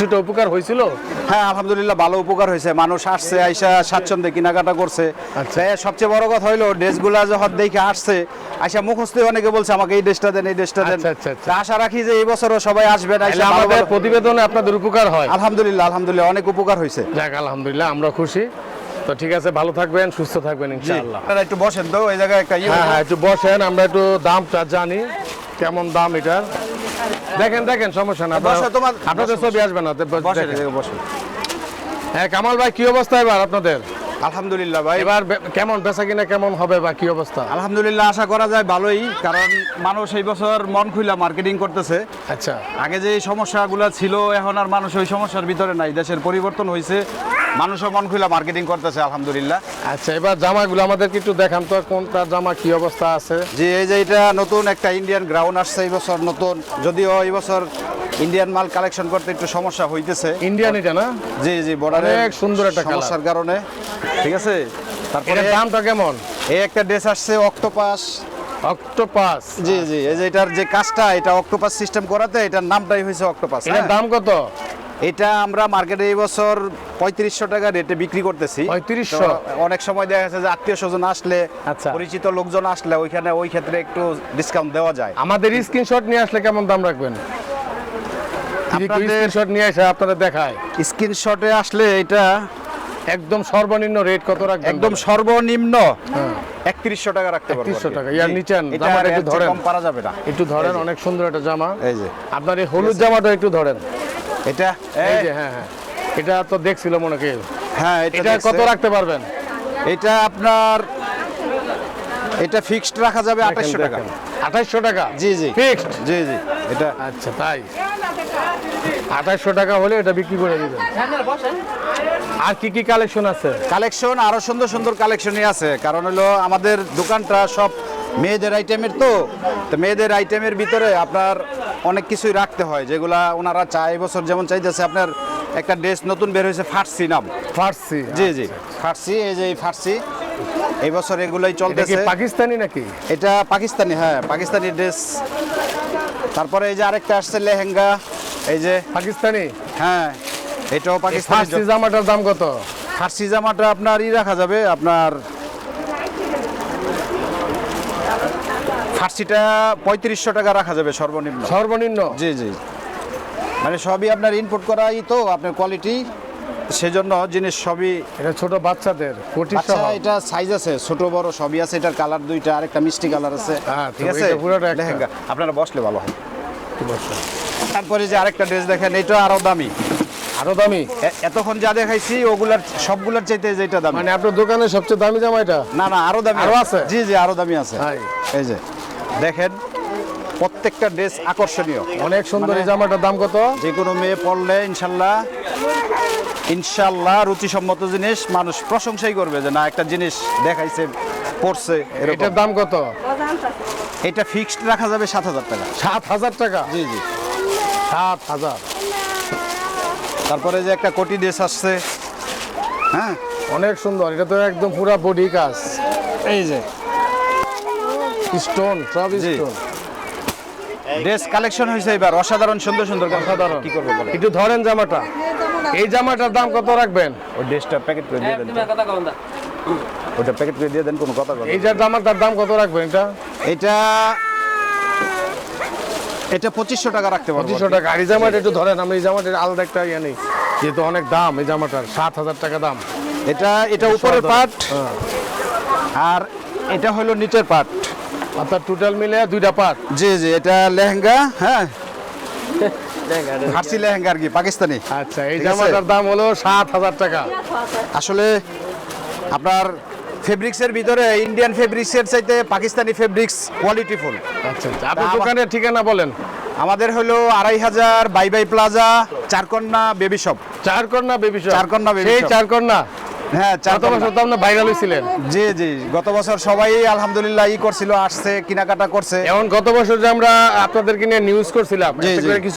কিছুটা উপকার হয়েছিল? হ্যাঁ আলহামদুলিল্লাহ ভালো উপকার হয়েছে। মানুষ আসছে আইসা স্বাচ্ছন্দ্যে কেনাকাটা করছে। আচ্ছা। সবচেয়ে বড় কথা হইল ড্রেসগুলা যখন দেখে আসছে আইসা মুখস্থ অনেকে বলছে আমাকে এই ড্রেসটা দেন এই ড্রেসটা দেন। আচ্ছা, আচ্ছা, আশা রাখি যে এই বছরও সবাই আসবেন আমাদের প্রতিবেদনে আপনাদের উপকার হয়। আলহামদুলিল্লাহ আলহামদুলিল্লাহ অনেক উপকার হয়েছে। যাক আলহামদুলিল্লাহ আমরা খুশি। তো ঠিক আছে ভালো থাকবেন সুস্থ থাকবেন ইনশাআল্লাহ। আপনারা একটু বসেন তো এই জায়গায় একটা ইয়ে হ্যাঁ হ্যাঁ একটু বসেন আমরা একটু দামটা জানি কেমন দাম এটার। দেখেন দেখেন সমস্যা না বসো, তোমার- আপনাদের ছবি আসবে না বসেন হ্যাঁ কামাল ভাই কি অবস্থা এবার আপনাদের? আলহামদুলিল্লাহ ভাই। এবার কেমন বেচা কিনা কেমন হবে বা কি অবস্থা? আলহামদুলিল্লাহ আশা করা যায় ভালোই কারণ মানুষ এই বছর মন খুইলা মার্কেটিং করতেছে। আচ্ছা। আগে যে সমস্যাগুলো ছিল এখন আর মানুষ ওই সমস্যার ভিতরে নাই দেশের পরিবর্তন হয়েছে মানুষও মন খুইলা মার্কেটিং করতেছে আলহামদুলিল্লাহ। আচ্ছা এবার জামাগুলো আমাদেরকে একটু দেখান তো কোনটা জামা কি অবস্থা আছে? যে এই যে এটা নতুন একটা ইন্ডিয়ান গ্রাউন্ড আসছে এই বছর নতুন। যদিও এই বছর ইন্ডিয়ান মাল কালেকশন করতে একটু সমস্যা হইতেছে। ইন্ডিয়ান এটা না? জি জি বর্ডারে অনেক সুন্দর একটা। সমস্যার কারণে। ঠিক আছে? তারপরে দামটা কেমন? এই একটা ড্রেস আসছে অক্টোপাস অক্টোপাস জি জি এই যে এটার যে কাজটা এটা অক্টোপাস সিস্টেম করাতে এটার নামটাই হয়েছে অক্টোপাস এটার দাম কত? এটা আমরা মার্কেটে এই বছর পঁয়ত্রিশশো টাকা রেটে বিক্রি করতেছি। 3500? তো অনেক সময় দেখা যাচ্ছে যে আত্মীয় স্বজন আসলে আচ্ছা। পরিচিত লোকজন আসলে ওইখানে ওই ক্ষেত্রে একটু ডিসকাউন্ট দেওয়া যায়। আমাদের স্ক্রিনশট নিয়ে আসলে কেমন দাম রাখবেন? স্ক্রিনশট নিয়ে এসে আপনারা দেখায়। স্ক্রিনশটে আসলে এটা একদম সর্বনিম্ন রেট কত রাখবেন? একদম সর্বনিম্ন হ্যাঁ। একত্রিশশো টাকা রাখতে পারব 3100 টাকা, ইয়ার নিচে জামাটা একটু ধরেন। কম পারা যাবে না। একটু ধরেন অনেক সুন্দর একটা জামা। এই যে। আপনার এই হলুদ জামাটা একটু ধরেন। এটা? এই যে হ্যাঁ হ্যাঁ। এটা তো দেখছিল মনে কেউ হ্যাঁ এটা কত রাখতে পারবেন? এটা আপনার এটা ফিক্সড রাখা যাবে আঠাশশো টাকা। আঠাইশশো টাকা? জি জি। ফিক্সড জি জি। এটা আচ্ছা তাই। আঠাইশশো টাকা হলে এটা বিক্রি করে দিবেন। আর কি কি কালেকশন আছে? কালেকশন আরও সুন্দর সুন্দর কালেকশনই আছে। কারণ হলো আমাদের দোকানটা সব মেয়েদের আইটেমের তো তো মেয়েদের আইটেমের ভিতরে আপনার অনেক কিছুই রাখতে হয় যেগুলা ওনারা চায়। বছর যেমন চাইতেছে আপনার একটা ড্রেস নতুন বের হয়েছে ফার্সি নাম। ফার্সি জি জি ফার্সি এই যে ফার্সি এই বছর এগুলোই চলতেছে। পাকিস্তানি নাকি? এটা পাকিস্তানি হ্যাঁ পাকিস্তানি ড্রেস তারপরে এই যে আরেকটা আসছে লেহেঙ্গা এই যে পাকিস্তানি? হ্যাঁ এটাও পাকিস্তানি ফার্সি জামাটার দাম কত? ফার্সি জামাটা আপনার ই রাখা যাবে আপনার ফার্সিটা পঁয়ত্রিশশো টাকা রাখা যাবে সর্বনিম্ন। সর্বনিম্ন? জি জি। মানে সবই আপনার ইনপুট করাই তো আপনার কোয়ালিটি সেজন্য জিনিস সবই এটা ছোট বাচ্চাদের কোটি আচ্ছা এটা সাইজ আছে ছোট বড় সবই আছে এটার কালার দুইটা আরেকটা মিষ্টি কালার আছে। হ্যাঁ, ঠিক আছে? পুরোটা লেহেঙ্গা আপনারা বসলে ভালো হয়। তারপরে যে আরেকটা ড্রেস দেখেন এটা আরও দামি। আরও দামি? এতক্ষণ যা দেখাইছি ওগুলার সবগুলার চাইতে যেটা দামি। মানে আপনার দোকানে সবচেয়ে দামি জামা এটা? না না আরও দামি আরও আছে? জি জি আরও দামি আছে? এই যে। দেখেন প্রত্যেকটা ড্রেস আকর্ষণীয়। অনেক সুন্দর এই মানে- জামাটার দাম কত? যে কোনো মেয়ে পড়লে ইনশাল্লাহ ইনশাল্লাহ রুচিসম্মত জিনিস মানুষ প্রশংসাই করবে যে না একটা জিনিস দেখাইছে পড়ছে এটার দাম কত? এটা ফিক্সড রাখা যাবে সাত হাজার টাকা। সাত হাজার টাকা? জি জি। সাত হাজার। তারপরে যে একটা কোটি ড্রেস আসছে হ্যাঁ? অনেক সুন্দর এটা তো একদম পুরা বডি কাজ। এই যে। স্টোন সব স্টোন ড্রেস কালেকশন হয়েছে এবার অসাধারণ সুন্দর সুন্দর অসাধারণ। কি করব বলো একটু ধরেন জামাটা। এই জামাটার দাম কত রাখবেন? ওই ড্রেসটা প্যাকেট করে দিয়ে দেন ওটা প্যাকেট করে দিয়ে দেন কোনো কথা বলো এই যে জামাটার দাম কত রাখবেন এটা? এটা এটা পঁচিশশো টাকা রাখতে পারব। পঁচিশশো টাকা। আর এই জামাটা একটু ধরেন আমি এই জামাটার আলাদা একটা ইয়ে নেই। যেহেতু অনেক দাম এই জামাটার সাত হাজার টাকা দাম। এটা এটা উপরের পার্ট হ্যাঁ। আর এটা হলো নিচের পার্ট অর্থাৎ টোটাল মিলে দুইটা পার্ট জি জি এটা লেহেঙ্গা হ্যাঁ? ফার্সি লেহেঙ্গা। আর কি পাকিস্তানি। আচ্ছা এই জামাটার দাম হলো সাত হাজার টাকা। আসলে আপনার ফেব্রিক্সের ভিতরে ইন্ডিয়ান ফেব্রিক্সের চাইতে পাকিস্তানি ফেব্রিক্স কোয়ালিটিফুল আচ্ছা আচ্ছা আপনার দোকানের ঠিকানা বলেন। আমাদের হলো আড়াই হাজার বাই by plaza Charkanya baby shop Char Kanya baby shop Charkanya baby সেই shop। চার কন্যা হ্যাঁ গত বছর তো আপনার ভাইরাল হয়েছিলেন জি জি। গত বছর সবাই আলহামদুলিল্লাহ ই করছিল আসছে কেনাকাটা করছে। এখন গত বছর যে আমরা আপনাদেরকে নিয়ে নিউজ করছিলাম কিছু